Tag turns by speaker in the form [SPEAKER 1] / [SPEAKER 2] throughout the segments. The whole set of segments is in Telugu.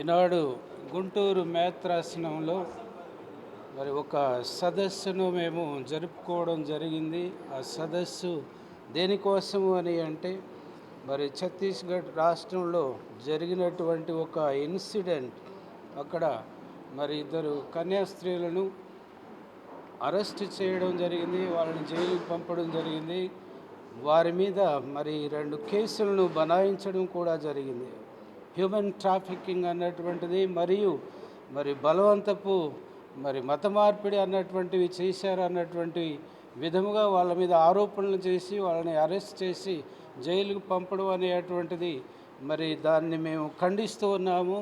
[SPEAKER 1] ఈనాడు గుంటూరు మేత్రాసనంలో మరి ఒక సదస్సును మేము జరుపుకోవడం జరిగింది. ఆ సదస్సు దేనికోసము అని అంటే మరి ఛత్తీస్గఢ్ రాష్ట్రంలో జరిగినటువంటి ఒక ఇన్సిడెంట్. అక్కడ మరి ఇద్దరు కన్యాస్త్రీలను అరెస్ట్ చేయడం జరిగింది వాళ్ళని జైలుకి పంపడం జరిగింది. వారి మీద మరి రెండు కేసులను బనాయించడం కూడా జరిగింది. హ్యూమన్ ట్రాఫికింగ్ అన్నటువంటిది మరియు మరి బలవంతపు మరి మత మార్పిడి అన్నటువంటివి చేశారు అన్నటువంటి విధముగా వాళ్ళ మీద ఆరోపణలు చేసి వాళ్ళని అరెస్ట్ చేసి జైలుకు పంపడం అనేటువంటిది మరి దాన్ని మేము ఖండిస్తూ ఉన్నాము.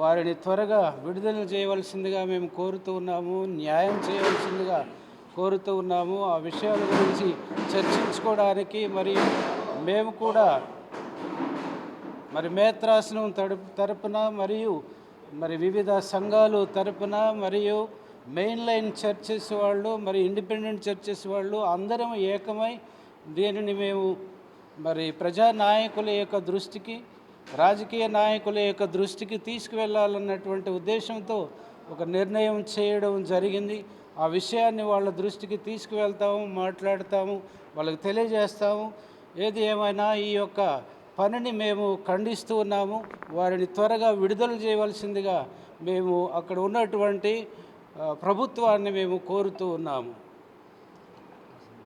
[SPEAKER 1] వారిని త్వరగా విడుదల చేయవలసిందిగా మేము కోరుతూ ఉన్నాము. న్యాయం చేయవలసిందిగా కోరుతూ ఉన్నాము. ఆ విషయాల గురించి చర్చించుకోవడానికి మరియు మేము కూడా మరి మేత్రాసనం తడుపు తరపున మరియు మరి వివిధ సంఘాలు తరపున మరియు మెయిన్ లైన్ చర్చెస్ వాళ్ళు మరి ఇండిపెండెంట్ చర్చెస్ వాళ్ళు అందరం ఏకమై దీనిని మేము మరి ప్రజా నాయకుల యొక్క దృష్టికి రాజకీయ నాయకుల యొక్క దృష్టికి తీసుకువెళ్ళాలన్నటువంటి ఉద్దేశంతో ఒక నిర్ణయం చేయడం జరిగింది. ఆ విషయాన్ని వాళ్ళ దృష్టికి తీసుకువెళ్తాము మాట్లాడతాము వాళ్ళకి తెలియజేస్తాము. ఏది ఏమైనా ఈ యొక్క పనిని మేము ఖండిస్తూ ఉన్నాము. వారిని త్వరగా విడుదల చేయవలసిందిగా మేము అక్కడ ఉన్నటువంటి ప్రభుత్వాన్ని మేము కోరుతూ ఉన్నాము.